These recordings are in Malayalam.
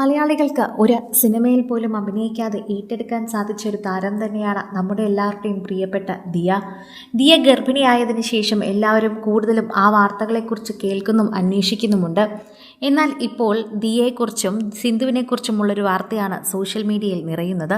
മലയാളികൾക്ക് ഒരു സിനിമയിൽ പോലും അഭിനയിക്കാതെ ഏറ്റെടുക്കാൻ സാധിച്ച ഒരു താരം തന്നെയാണ് നമ്മുടെ എല്ലാവരുടെയും പ്രിയപ്പെട്ട ദിയ. ദിയ ഗർഭിണിയായതിനു ശേഷം എല്ലാവരും കൂടുതലും ആ വാർത്തകളെക്കുറിച്ച് കേൾക്കുന്നും അന്വേഷിക്കുന്നുമുണ്ട്. എന്നാൽ ഇപ്പോൾ ദിയയെക്കുറിച്ചും സിന്ധുവിനെക്കുറിച്ചുമുള്ളൊരു വാർത്തയാണ് സോഷ്യൽ മീഡിയയിൽ നിറയുന്നത്.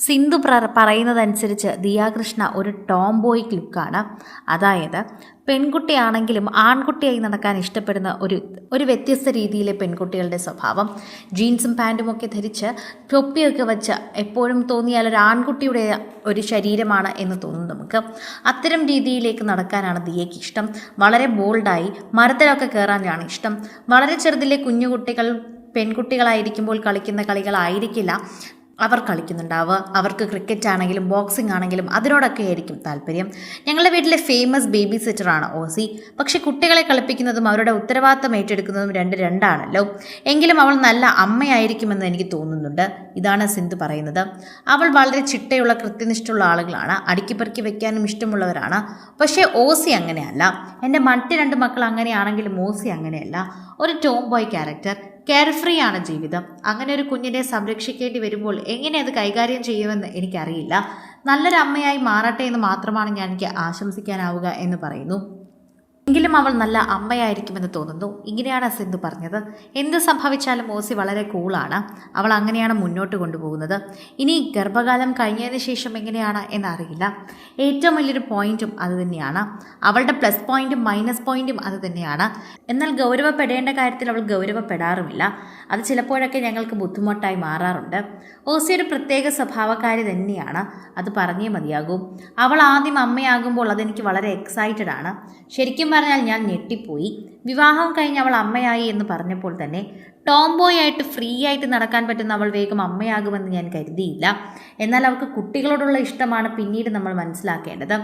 സിന്ധു പ്ര പറയുന്നതനുസരിച്ച് ദിയാകൃഷ്ണ ഒരു ടോം ബോയ് ലുക്കാണ് അതായത് പെൺകുട്ടിയാണെങ്കിലും ആൺകുട്ടിയായി നടക്കാൻ ഇഷ്ടപ്പെടുന്ന ഒരു ഒരു വ്യത്യസ്ത രീതിയിലെ പെൺകുട്ടികളുടെ സ്വഭാവം. ജീൻസും പാന്റും ഒക്കെ ധരിച്ച് തൊപ്പിയൊക്കെ വെച്ച് എപ്പോഴും തോന്നിയാൽ ഒരു ആൺകുട്ടിയുടെ ഒരു ശരീരമാണ് എന്ന് തോന്നുന്നു നമുക്ക്. അത്തരം രീതിയിലേക്ക് നടക്കാനാണ് ദിയയ്ക്ക് ഇഷ്ടം. വളരെ ബോൾഡായി മരത്തിലൊക്കെ കയറാനാണ് ഇഷ്ടം. വളരെ ചെറുതിലെ കുഞ്ഞുകുട്ടികൾ പെൺകുട്ടികളായിരിക്കുമ്പോൾ കളിക്കുന്ന കളികളായിരിക്കില്ല. അവർ കളിക്കുന്നുണ്ടാവുക. അവർക്ക് ക്രിക്കറ്റ് ആണെങ്കിലും ബോക്സിംഗ് ആണെങ്കിലും അതിനോടൊക്കെ ആയിരിക്കും താല്പര്യം. ഞങ്ങളുടെ വീട്ടിലെ ഫേമസ് ബേബി സിറ്ററാണ് ഓസി പക്ഷേ കുട്ടികളെ കളിപ്പിക്കുന്നതും അവരുടെ ഉത്തരവാദിത്തം ഏറ്റെടുക്കുന്നതും രണ്ട് രണ്ടാണല്ലോ. എങ്കിലും അവൾ നല്ല അമ്മയായിരിക്കുമെന്ന് എനിക്ക് തോന്നുന്നുണ്ട്. ഇതാണ് സിന്ധു പറയുന്നത്. അവൾ വളരെ ചിട്ടയുള്ള കൃത്യനിഷ്ഠയുള്ള ആളുകളാണ്. അടുക്കിപ്പറക്കി വെക്കാനും ഇഷ്ടമുള്ളവരാണ്. പക്ഷേ ഓസി അങ്ങനെയല്ല. എന്റെ മറ്റ് രണ്ട് മക്കൾ അങ്ങനെയാണെങ്കിലും ഓസി അങ്ങനെയല്ല. ഒരു tomboy character carefree ആണ് ജീവിതം. അങ്ങനെ ഒരു കുഞ്ഞിനെ സംരക്ഷിക്കേണ്ടി വരുമ്പോൾ എങ്ങനെ അത് കൈകാര്യം ചെയ്യുമെന്ന് എനിക്കറിയില്ല. നല്ലൊരു അമ്മയായി മാറട്ടെ എന്ന് മാത്രമാണ് ഞാൻ എനിക്ക് ആശംസിക്കാനാവുക എന്ന് പറയുന്നു. എങ്കിലും അവൾ നല്ല അമ്മയായിരിക്കുമെന്ന് തോന്നുന്നു. ഇങ്ങനെയാണ് സിന്ധു പറഞ്ഞത്. എന്ത് സംഭവിച്ചാലും ഓസി വളരെ കൂളാണ്. അവൾ അങ്ങനെയാണ് മുന്നോട്ട് കൊണ്ടുപോകുന്നത്. ഇനി ഗർഭകാലം കഴിഞ്ഞതിന് ശേഷം എങ്ങനെയാണ് എന്നറിയില്ല. ഏറ്റവും വലിയൊരു പോയിന്റും അതുതന്നെയാണ് അവളുടെ പ്ലസ് പോയിന്റും മൈനസ് പോയിന്റും അതുതന്നെയാണ് എന്നാൽ ഗൗരവപ്പെടേണ്ട കാര്യത്തിൽ അവൾ ഗൗരവപ്പെടാറുമില്ല. അത് ചിലപ്പോഴൊക്കെ ഞങ്ങൾക്ക് ബുദ്ധിമുട്ടായി മാറാറുണ്ട്. ഓസി ഒരു പ്രത്യേക സ്വഭാവക്കാരി തന്നെയാണ്. അത് പറഞ്ഞേ മതിയാകും. അവൾ ആദ്യം അമ്മയാകുമ്പോൾ അതെനിക്ക് വളരെ എക്സൈറ്റഡ് ആണ്. ശരിക്കും പറഞ്ഞാൽ ഞാൻ ഞെട്ടിപ്പോയി. വിവാഹം കഴിഞ്ഞ് അവൾ അമ്മയായി എന്ന് പറഞ്ഞപ്പോൾ തന്നെ ടോംബോയ് ആയിട്ട് ഫ്രീ ആയിട്ട് നടക്കാൻ പറ്റുന്ന അവൾ വേഗം അമ്മയാകുമെന്ന് ഞാൻ കരുതിയില്ല. എന്നാൽ അവൾക്ക് കുട്ടികളോടുള്ള ഇഷ്ടമാണ് പിന്നീട് നമ്മൾ മനസ്സിലാക്കേണ്ടത്.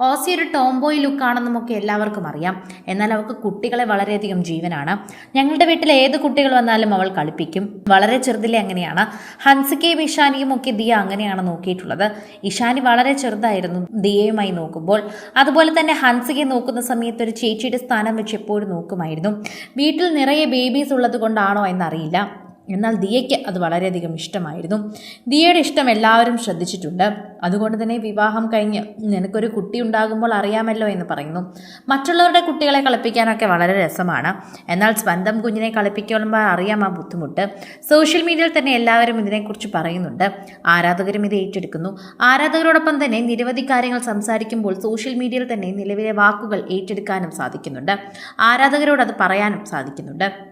ഓസി ഒരു ടോംബോയ് ലുക്കാണെന്നും ഒക്കെ എല്ലാവർക്കും അറിയാം. എന്നാൽ അവൾക്ക് കുട്ടികളെ വളരെയധികം ജീവനാണ്. ഞങ്ങളുടെ വീട്ടിൽ ഏത് കുട്ടികൾ വന്നാലും അവൾ കളിപ്പിക്കും. വളരെ ചെറുതിലെ അങ്ങനെയാണ്. ഹൻസിക്കയും ഇഷാനിയും ഒക്കെ ദിയ അങ്ങനെയാണ് നോക്കിയിട്ടുള്ളത്. ഇഷാനി വളരെ ചെറുതായിരുന്നു ദിയയുമായി നോക്കുമ്പോൾ. അതുപോലെ തന്നെ ഹൻസികയെ നോക്കുന്ന സമയത്ത് ഒരു ചേച്ചിയുടെ സ്ഥാനം വെച്ച് എപ്പോഴും നോക്കുമായിരുന്നു. വീട്ടിൽ നിറയെ ബേബീസ് ഉള്ളത് കൊണ്ടാണോ എന്നറിയില്ല. എന്നാൽ ദിയയ്ക്ക് അത് വളരെയധികം ഇഷ്ടമായിരുന്നു. ദിയയുടെ ഇഷ്ടം എല്ലാവരും ശ്രദ്ധിച്ചിട്ടുണ്ട്. അതുകൊണ്ട് തന്നെ വിവാഹം കഴിഞ്ഞ് നിനക്കൊരു കുട്ടി ഉണ്ടാകുമ്പോൾ അറിയാമല്ലോ എന്ന് പറയുന്നു. മറ്റുള്ളവരുടെ കുട്ടികളെ കളിപ്പിക്കാനൊക്കെ വളരെ രസമാണ്. എന്നാൽ സ്വന്തം കുഞ്ഞിനെ കളിപ്പിക്കുമ്പോൾ അറിയാം ആ ബുദ്ധിമുട്ട്. സോഷ്യൽ മീഡിയയിൽ തന്നെ എല്ലാവരും ഇതിനെക്കുറിച്ച് പറയുന്നുണ്ട്. ആരാധകരും ഇത് ഏറ്റെടുക്കുന്നു. ആരാധകരോടൊപ്പം തന്നെ നിരവധി കാര്യങ്ങൾ സംസാരിക്കുമ്പോൾ സോഷ്യൽ മീഡിയയിൽ തന്നെ നിലവിലെ വാക്കുകൾ ഏറ്റെടുക്കാനും സാധിക്കുന്നുണ്ട്. ആരാധകരോട് അത് പറയാനും സാധിക്കുന്നുണ്ട്.